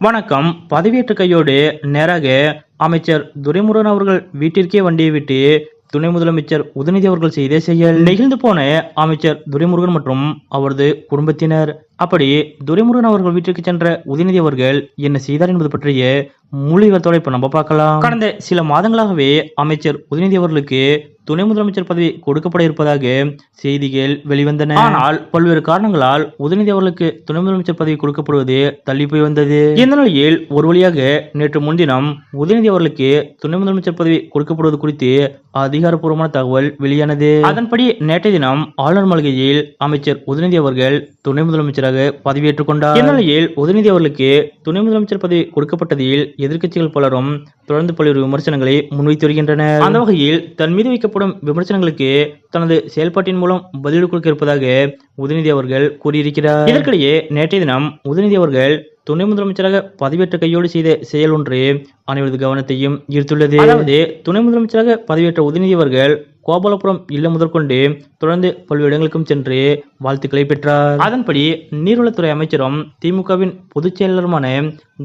வணக்கம். பதவியேற்ற கையோடு நேராக அமைச்சர் துரைமுருகன் அவர்கள் வீட்டிற்கே வண்டியை விட்டு துணை முதலமைச்சர் உதயநிதி அவர்கள் செய்த செயல். நெகிழ்ந்து போன அமைச்சர் துரைமுருகன் மற்றும் அவரது குடும்பத்தினர். அப்படி துரைமுருகன் அவர்கள் வீட்டிற்கு சென்ற உதயநிதி அவர்கள் என்ன செய்தார் என்பது பற்றிய முழு விவரத்தோட இப்ப நம்ம பார்க்கலாம். கடந்த சில மாதங்களாகவே அமைச்சர் உதயநிதி அவர்களுக்கு துணை முதலமைச்சர் பதவி கொடுக்கப்பட இருப்பதாக செய்திகள் வெளிவந்தன. ஆனால் பல்வேறு காரணங்களால் உதயநிதி அவர்களுக்கு துணை முதலமைச்சர் பதவி கொடுக்கப்படுவது தள்ளி போய் வந்தது. இந்த நிலையில் ஒரு வழியாக நேற்று முன்தினம் உதயநிதி அவர்களுக்கு துணை முதலமைச்சர் பதவி கொடுக்கப்படுவது குறித்து அதிகாரப்பூர்வமான தகவல் வெளியானது. அதன்படி நேற்றைய தினம் ஆளுநர் மாளிகையில் அமைச்சர் உதயநிதி அவர்கள் துணை முதலமைச்சராக பதவியேற்றுக் கொண்டார். இந்நிலையில் உதயநிதி அவர்களுக்கு துணை முதலமைச்சர் பதவி கொடுக்கப்பட்டதில் எதிர்க்கட்சிகள் பலரும் தொடர்ந்து பல்வேறு விமர்சனங்களை முன்வைத்து வருகின்றனர். அந்த வகையில் தன் மீது வைக்கப்படும் விமர்சனங்களுக்கு தனது செயல்பாட்டின் மூலம் பதிலடி கொடுக்க இருப்பதாக உதயநிதி அவர்கள் கூறியிருக்கிறார். இதற்கிடையே நேற்றைய தினம் உதயநிதி அவர்கள் துணை முதலமைச்சராக பதவியேற்ற கையோடு செய்த செயல் ஒன்று அனைவரது கவனத்தையும் ஈர்த்துள்ளது. அதாவது துணை முதலமைச்சராக பதவியேற்ற உதயநிதி அவர்கள் கோபாலபுரம் இல்லம் முதற்கொண்டு தொடர்ந்து பல்வேறு இடங்களுக்கும் சென்று வாழ்த்துக்களை பெற்றார். அதன்படி நீர்வளத்துறை அமைச்சரும் திமுகவின் பொதுச் செயலருமான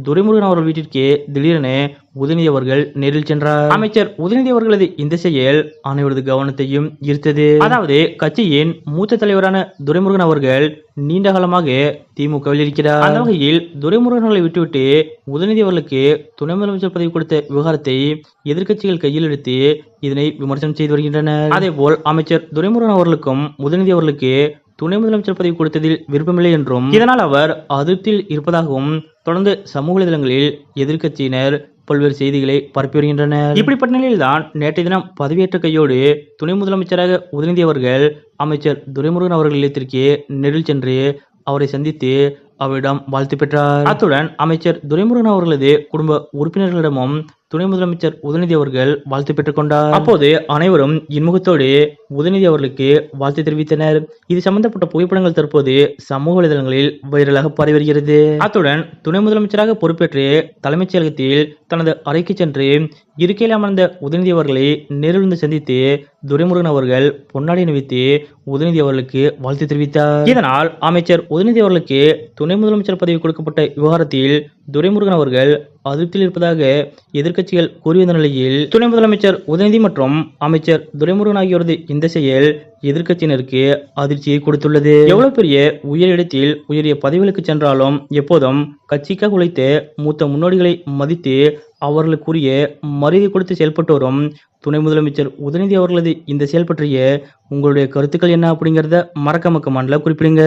துரைமுருகன் அவர்கள் வீட்டிற்கு திடீரென உதயநிதி அவர்கள் நேரில் சென்றார். அமைச்சர் உதயநிதி அவர்களது இந்த செயல் அனைவரது கவனத்தையும் ஈர்த்தது. அதாவது கட்சியின் மூத்த தலைவரான துரைமுருகன் அவர்கள் நீண்ட காலமாக திமுகவில் இருக்கிறார். அந்த வகையில் துரைமுருகன் அவர்களை விட்டுவிட்டு உதயநிதி அவர்களுக்கு துணை முதலமைச்சர் பதவி கொடுத்த விவகாரத்தை எதிர்க்கட்சிகள் கையில் எடுத்து இதனை விமர்சனம் செய்து வருகின்றனர். அதேபோல் அமைச்சர் துரைமுருகன் அவர்களுக்கும் உதயநிதி அவர்களுக்கு துணை முதலமைச்சர் பதவி கொடுத்ததில் விருப்பமில்லை என்றும் இதனால் அவர் அதிருப்தியில் இருப்பதாகவும் தொடர்ந்து சமூக வலைதளங்களில் எதிர்க்கட்சியினர் பல்வேறு செய்திகளை பரப்பி வருகின்றனர். இப்படிப்பட்ட நிலையில்தான் நேற்றைய தினம் பதவியேற்ற கையோடு துணை முதலமைச்சராக உதயநிதி அவர்கள் அமைச்சர் துரைமுருகன் அவர்கள் இல்லத்திற்கு நெருள் சென்று அவரை சந்தித்து அவரிடம் வாழ்த்து பெற்றார். அத்துடன் அமைச்சர் துரைமுருகன் அவர்களது குடும்ப உறுப்பினர்களிடமும் துணை முதலமைச்சர் உதயநிதி அவர்கள் வாழ்த்து பெற்றுக் கொண்டார் அப்போது அனைவரும் இன்முகத்தோடு உதயநிதி அவர்களுக்கு வாழ்த்து தெரிவித்தனர். இது சம்பந்தப்பட்ட புகைப்படங்கள் தற்போது சமூக வலைதளங்களில் வைரலாக பரவி வருகிறது. அத்துடன் துணை முதலமைச்சராக பொறுப்பேற்று தலைமைச் செயலகத்தில் தனது அறைக்கு சென்று இருக்கையில் அமர்ந்த உதயநிதி அவர்களை நேரிலிருந்து சந்தித்து துரைமுருகன் அவர்கள் பொன்னாடி அணிவித்து உதயநிதி அவர்களுக்கு வாழ்த்து தெரிவித்தார். இதனால் அமைச்சர் உதயநிதி அவர்களுக்கு துணை முதலமைச்சர் பதவி கொடுக்கப்பட்ட விவகாரத்தில் துரைமுருகன் அவர்கள் அதிருப்தியில் இருப்பதாக எதிர்க்கட்சிகள் கூறி வந்த நிலையில் துணை முதலமைச்சர் உதயநிதி மற்றும் அமைச்சர் துரைமுருகன் ஆகியோரது இந்த செயல் எதிர்க்கட்சியினருக்கு அதிர்ச்சியை கொடுத்துள்ளது. எவ்வளவு பெரிய உயர் இடத்தில் உயரிய பதவிகளுக்கு சென்றாலும் எப்போதும் கட்சிக்காக உழைத்த மூத்த முன்னோடிகளை மதித்து அவர்களுக்குரிய மரியாதை கொடுத்து செயல்பட்டு வரும் துணை முதலமைச்சர் உதயநிதி அவர்களது இந்த செயல் பற்றிய உங்களுடைய கருத்துக்கள் என்ன அப்படிங்கிறத மறக்காம கமெண்ட்ல குறிப்பிடுங்க.